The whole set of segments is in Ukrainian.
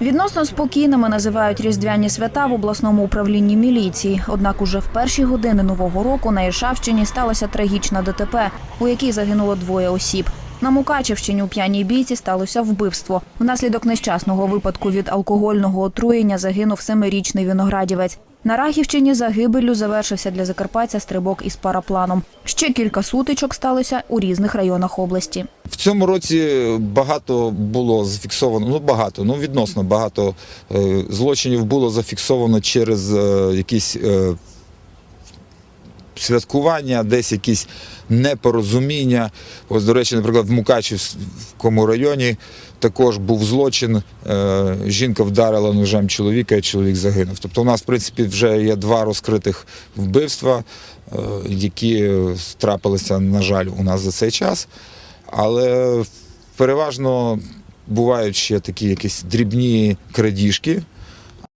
Відносно спокійними називають різдвяні свята в обласному управлінні міліції. Однак уже в перші години нового року на Іршавщині сталася трагічна ДТП, у якій загинуло двоє осіб. На Мукачівщині у п'яній бійці сталося вбивство. Внаслідок нещасного випадку від алкогольного отруєння загинув семирічний виноградівець. На Рахівщині загибеллю завершився для закарпаття стрибок із парапланом. Ще кілька сутичок сталося у різних районах області. В цьому році багато було зафіксовано, ну багато, ну відносно багато е, злочинів було зафіксовано через е, якісь е, святкування, десь якісь непорозуміння. Ось, до речі, наприклад, в Мукачівському районі також був злочин. е, Жінка вдарила ножем чоловіка, і чоловік загинув. Тобто, у нас, в принципі, вже є два розкритих вбивства, е, які трапилися, на жаль, у нас за цей час. Але переважно бувають ще такі якісь дрібні крадіжки.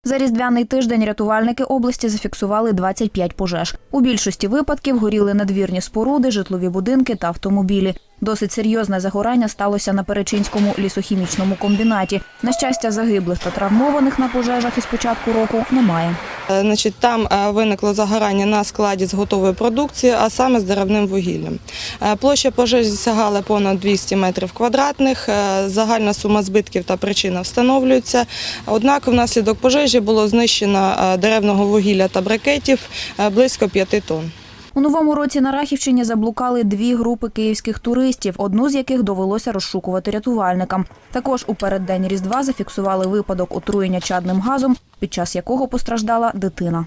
За різдвяний тиждень рятувальники області зафіксували 25 пожеж. У більшості випадків горіли надвірні споруди, житлові будинки та автомобілі. Досить серйозне загорання сталося на Перечинському лісохімічному комбінаті. На щастя, загиблих та травмованих на пожежах із початку року немає. Е, Значить, там е, виникло загорання на складі з готової продукції, а саме з деревним вугіллям. Е, Площа пожежі сягала понад 200 метрів квадратних. Загальна сума збитків та причина встановлюється. Однак внаслідок пожежі було знищено деревного вугілля та брикетів близько 5 тонн. У новому році на Рахівщині заблукали дві групи київських туристів, одну з яких довелося розшукувати рятувальникам. Також у переддень Різдва зафіксували випадок отруєння чадним газом, під час якого постраждала дитина.